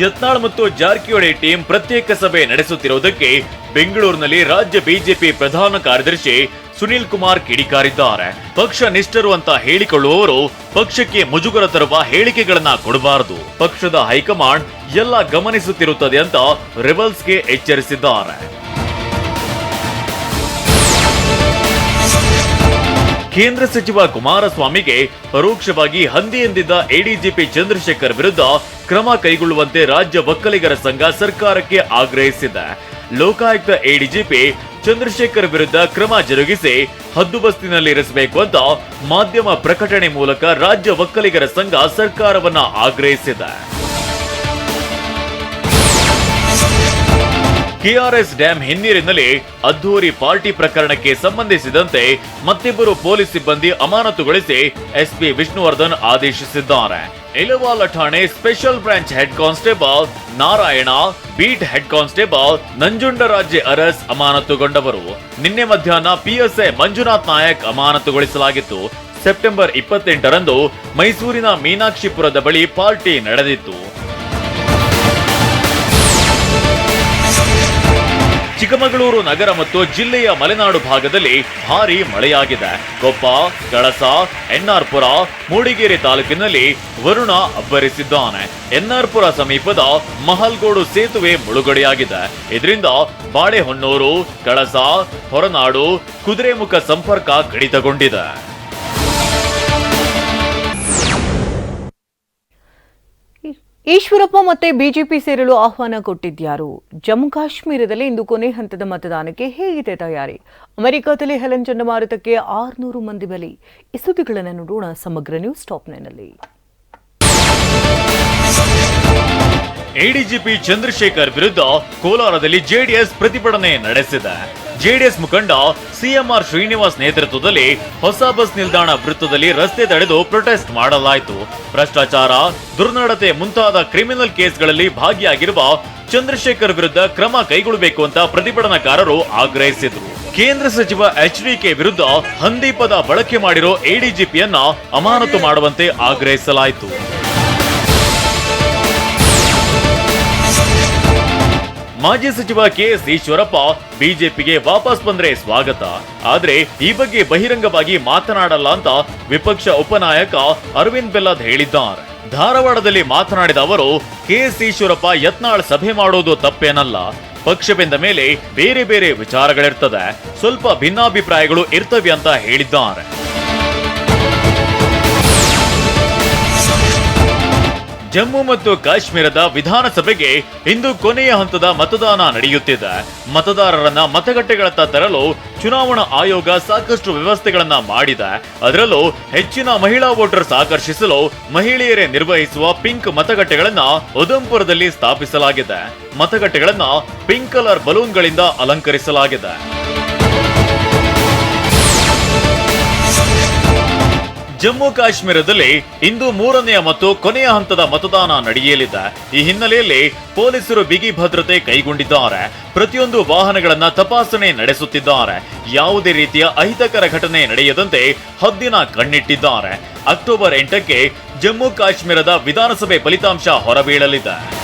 ಯತ್ನಾಳ್ ಮತ್ತು ಜಾರಕಿಹೊಳಿ ಟೀಂ ಪ್ರತ್ಯೇಕ ಸಭೆ ನಡೆಸುತ್ತಿರುವುದಕ್ಕೆ ಬೆಂಗಳೂರಿನಲ್ಲಿ ರಾಜ್ಯ ಬಿಜೆಪಿ ಪ್ರಧಾನ ಕಾರ್ಯದರ್ಶಿ ಸುನಿಲ್ ಕುಮಾರ್ ಕಿಡಿಕಾರಿದ್ದಾರೆ. ಪಕ್ಷ ನಿಷ್ಠರು ಅಂತ ಹೇಳಿಕೊಳ್ಳುವವರು ಪಕ್ಷಕ್ಕೆ ಮುಜುಗರ ತರುವ ಹೇಳಿಕೆಗಳನ್ನ ಕೊಡಬಾರದು. ಪಕ್ಷದ ಹೈಕಮಾಂಡ್ ಎಲ್ಲ ಗಮನಿಸುತ್ತಿರುತ್ತದೆ ಅಂತ ರೆಬಲ್ಸ್ಗೆ ಎಚ್ಚರಿಸಿದ್ದಾರೆ. ಕೇಂದ್ರ ಸಚಿವ ಕುಮಾರಸ್ವಾಮಿಗೆ ಪರೋಕ್ಷವಾಗಿ ಹಂದಿ ಎಂದಿದ್ದ ಎಡಿಜಿಪಿ ಚಂದ್ರಶೇಖರ್ ವಿರುದ್ಧ ಕ್ರಮ ಕೈಗೊಳ್ಳುವಂತೆ ರಾಜ್ಯ ಒಕ್ಕಲಿಗರ ಸಂಘ ಸರ್ಕಾರಕ್ಕೆ ಆಗ್ರಹಿಸಿದೆ. ಲೋಕಾಯುಕ್ತ ಎಡಿಜಿಪಿ ಚಂದ್ರಶೇಖರ್ ವಿರುದ್ಧ ಕ್ರಮ ಜರುಗಿಸಿ ಹದ್ದುಬಸ್ತಿನಲ್ಲಿ ಇರಿಸಬೇಕು ಅಂತ ಮಾಧ್ಯಮ ಪ್ರಕಟಣೆ ಮೂಲಕ ರಾಜ್ಯ ಒಕ್ಕಲಿಗರ ಸಂಘ ಸರ್ಕಾರವನ್ನ ಆಗ್ರಹಿಸಿದೆ. ಕೆಆರ್ಎಸ್ ಡ್ಯಾಂ ಹಿನ್ನೀರಿನಲ್ಲಿ ಅದ್ದೂರಿ ಪಾರ್ಟಿ ಪ್ರಕರಣಕ್ಕೆ ಸಂಬಂಧಿಸಿದಂತೆ ಮತ್ತಿಬ್ಬರು ಪೊಲೀಸ್ ಸಿಬ್ಬಂದಿ ಅಮಾನತುಗೊಳಿಸಿ ಎಸ್ಪಿ ವಿಷ್ಣುವರ್ಧನ್ ಆದೇಶಿಸಿದ್ದಾರೆ. ಇಲವಾಲ ಠಾಣೆ special branch head constable Narayana, beat head constable Nanjundaraj Aras ಅಮಾನತುಗೊಂಡವರು. ನಿನ್ನೆ ಮಧ್ಯಾಹ್ನ ಪಿಎಸ್ಎ ಮಂಜುನಾಥ್ ನಾಯಕ್ ಅಮಾನತುಗೊಳಿಸಲಾಗಿತ್ತು. ಸೆಪ್ಟೆಂಬರ್ ಇಪ್ಪತ್ತೆಂಟರಂದು ಮೈಸೂರಿನ ಮೀನಾಕ್ಷಿಪುರದ ಬಳಿ ಪಾರ್ಟಿ ನಡೆದಿತ್ತು. ಚಿಕ್ಕಮಗಳೂರು ನಗರ ಮತ್ತು ಜಿಲ್ಲೆಯ ಮಲೆನಾಡು ಭಾಗದಲ್ಲಿ ಭಾರೀ ಮಳೆಯಾಗಿದೆ. ಕೊಪ್ಪ, ಕಳಸ ಎನ್ಆರ್ಪುರ ಮೂಡಿಗೆರೆ ತಾಲೂಕಿನಲ್ಲಿ ವರುಣ ಅಬ್ಬರಿಸಿದ್ದಾನೆ. ಎನ್ಆರ್ಪುರ ಸಮೀಪದ ಮಹಲ್ಗೋಡು ಸೇತುವೆ ಮುಳುಗಡೆಯಾಗಿದೆ. ಇದರಿಂದ ಬಾಳೆಹೊನ್ನೂರು, ಕಳಸ, ಹೊರನಾಡು ಕುದುರೆಮುಖ ಸಂಪರ್ಕ ಕಡಿತಗೊಂಡಿದೆ. ಈಶ್ವರಪ್ಪ ಮತ್ತೆ ಬಿಜೆಪಿ ಸೇರಲು ಆಹ್ವಾನ ಕೊಟ್ಟಿದ್ಯಾರು? ಜಮ್ಮು ಕಾಶ್ಮೀರದಲ್ಲಿ ಇಂದು ಕೊನೆ ಹಂತದ ಮತದಾನಕ್ಕೆ ಹೇಗಿದೆ ತಯಾರಿ? ಅಮೆರಿಕದಲ್ಲಿ ಹೆಲೆನ್ ಚಂಡಮಾರುತಕ್ಕೆ ಆರುನೂರು ಮಂದಿ ಬಲಿ. ಈ ಸುದ್ದಿಗಳನ್ನು ನೋಡೋಣ ಸಮಗ್ರ ನ್ಯೂಸ್ ಟಾಪ್ ನೈನಲ್ಲಿ ಎಡಿಜಿಪಿ ಚಂದ್ರಶೇಖರ್ ವಿರುದ್ಧ ಕೋಲಾರದಲ್ಲಿ ಜೆಡಿಎಸ್ ಪ್ರತಿಭಟನೆ ನಡೆಸಿದೆ. ಜೆಡಿಎಸ್ ಮುಖಂಡ ಸಿಎಂಆರ್ ಶ್ರೀನಿವಾಸ್ ನೇತೃತ್ವದಲ್ಲಿ ಹೊಸ ಬಸ್ ನಿಲ್ದಾಣ ವೃತ್ತದಲ್ಲಿ ರಸ್ತೆ ತಡೆದು ಪ್ರೊಟೆಸ್ಟ್ ಮಾಡಲಾಯಿತು. ಭ್ರಷ್ಟಾಚಾರ, ದುರ್ನಡತೆ ಮುಂತಾದ ಕ್ರಿಮಿನಲ್ ಕೇಸ್ಗಳಲ್ಲಿ ಭಾಗಿಯಾಗಿರುವ ಚಂದ್ರಶೇಖರ್ ವಿರುದ್ಧ ಕ್ರಮ ಕೈಗೊಳ್ಳಬೇಕು ಅಂತ ಪ್ರತಿಭಟನಾಕಾರರು ಆಗ್ರಹಿಸಿದರು. ಕೇಂದ್ರ ಸಚಿವ ಎಚ್ ಡಿಕೆ ವಿರುದ್ಧ ಹಂದಿ ಪದ ಬಳಕೆ ಮಾಡಿರೋ ಎಡಿಜಿಪಿಯನ್ನ ಅಮಾನತು ಮಾಡುವಂತೆ ಆಗ್ರಹಿಸಲಾಯಿತು. ಮಾಜಿ ಸಚಿವ ಕೆಎಸ್ ಈಶ್ವರಪ್ಪ ಬಿಜೆಪಿಗೆ ವಾಪಸ್ ಬಂದ್ರೆ ಸ್ವಾಗತ. ಆದ್ರೆ ಈ ಬಗ್ಗೆ ಬಹಿರಂಗವಾಗಿ ಮಾತನಾಡಲ್ಲ ಅಂತ ವಿಪಕ್ಷ ಉಪನಾಯಕ ಅರವಿಂದ್ ಬೆಲ್ಲದ್ ಹೇಳಿದ್ದಾರೆ. ಧಾರವಾಡದಲ್ಲಿ ಮಾತನಾಡಿದ ಅವರು, ಕೆಎಸ್ ಈಶ್ವರಪ್ಪ ಯತ್ನಾಳ್ ಸಭೆ ಮಾಡೋದು ತಪ್ಪೇನಲ್ಲ. ಪಕ್ಷವೆಂದ ಮೇಲೆ ಬೇರೆ ಬೇರೆ ವಿಚಾರಗಳಿರ್ತದೆ. ಸ್ವಲ್ಪ ಭಿನ್ನಾಭಿಪ್ರಾಯಗಳು ಇರ್ತವೆ ಅಂತ ಹೇಳಿದ್ದಾರೆ. ಜಮ್ಮು ಮತ್ತು ಕಾಶ್ಮೀರದ ವಿಧಾನಸಭೆಗೆ ಇಂದು ಕೊನೆಯ ಹಂತದ ಮತದಾನ ನಡೆಯುತ್ತಿದೆ. ಮತದಾರರನ್ನ ಮತಗಟ್ಟೆಗಳತ್ತ ತರಲು ಚುನಾವಣಾ ಆಯೋಗ ಸಾಕಷ್ಟು ವ್ಯವಸ್ಥೆಗಳನ್ನ ಮಾಡಿದೆ. ಅದರಲ್ಲೂ ಹೆಚ್ಚಿನ ಮಹಿಳಾ ವೋಟರ್ಸ್ ಆಕರ್ಷಿಸಲು ಮಹಿಳೆಯರೇ ನಿರ್ವಹಿಸುವ ಪಿಂಕ್ ಮತಗಟ್ಟೆಗಳನ್ನ ಉದಂಪುರದಲ್ಲಿ ಸ್ಥಾಪಿಸಲಾಗಿದೆ. ಮತಗಟ್ಟೆಗಳನ್ನ ಪಿಂಕ್ ಕಲರ್ ಬಲೂನ್ಗಳಿಂದ ಅಲಂಕರಿಸಲಾಗಿದೆ. ಜಮ್ಮು ಕಾಶ್ಮೀರದಲ್ಲಿ ಇಂದು ಮೂರನೆಯ ಮತ್ತು ಕೊನೆಯ ಹಂತದ ಮತದಾನ ನಡೆಯಲಿದೆ. ಈ ಹಿನ್ನೆಲೆಯಲ್ಲಿ ಪೊಲೀಸರು ಬಿಗಿ ಭದ್ರತೆ ಕೈಗೊಂಡಿದ್ದಾರೆ. ಪ್ರತಿಯೊಂದು ವಾಹನಗಳನ್ನ ತಪಾಸಣೆ ನಡೆಸುತ್ತಿದ್ದಾರೆ. ಯಾವುದೇ ರೀತಿಯ ಅಹಿತಕರ ಘಟನೆ ನಡೆಯದಂತೆ ಹದ್ದಿನ ಕಣ್ಣಿಟ್ಟಿದ್ದಾರೆ. ಅಕ್ಟೋಬರ್ ಎಂಟಕ್ಕೆ ಜಮ್ಮು ಕಾಶ್ಮೀರದ ವಿಧಾನಸಭೆ ಫಲಿತಾಂಶ ಹೊರಬೀಳಲಿದೆ.